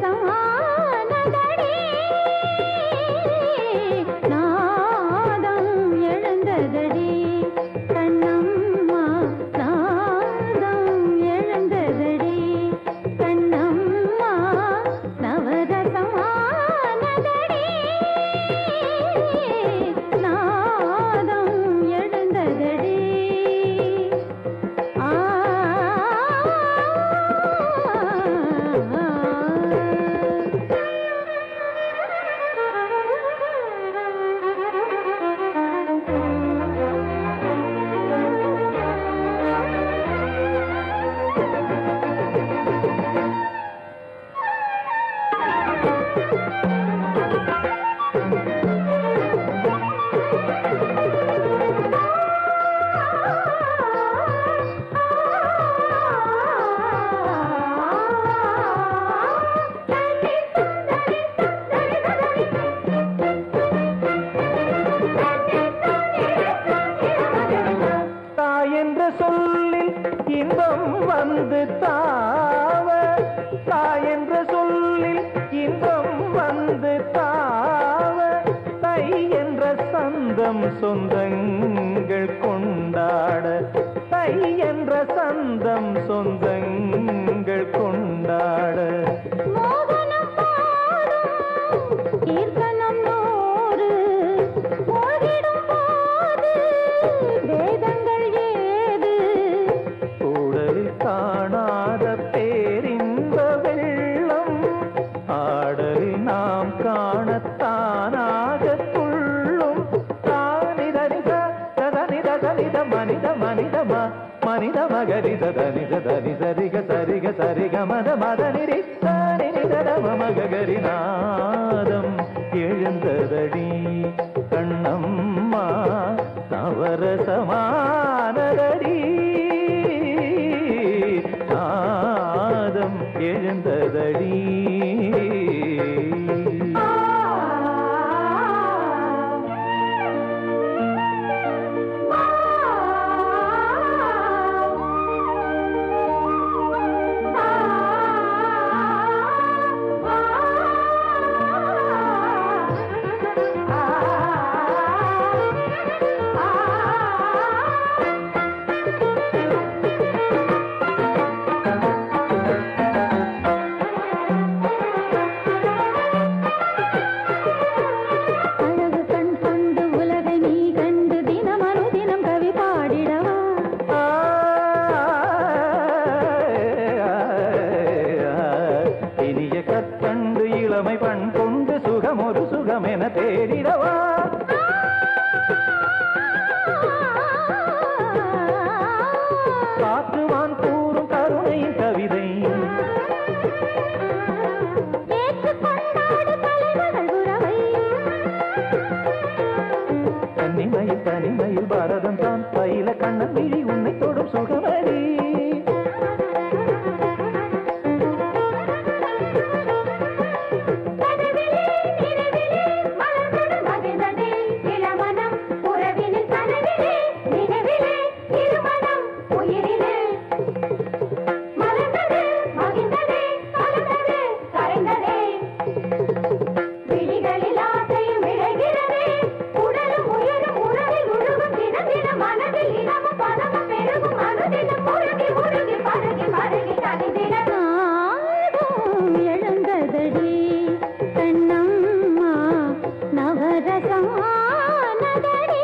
生。சொல்லில் இன்பம் வந்து தாவ தா என்ற சொல்லில் இன்பம் வந்து தாவ தை என்ற சந்தம் சொந்தங்கள் கொண்டாட தை என்ற சந்தம் சொந்தங்கள் கணிதமா மனித மகரித தனித தனி சரிக சரிக சரிக மத மத நிறித்தானி நிதரம மகரி எழுந்ததடி கண்ணம்மா நவரசமானதடி நாதம் எழுந்ததடி சொந்தம் என தேடிடவா? காற்றுவான் கூறும் கருணையின் கவிதை. தனிமையில் பாரதம் தான் பயில கண்ணன் விழி உன்னை தொடும் சுகம. రసమానగడే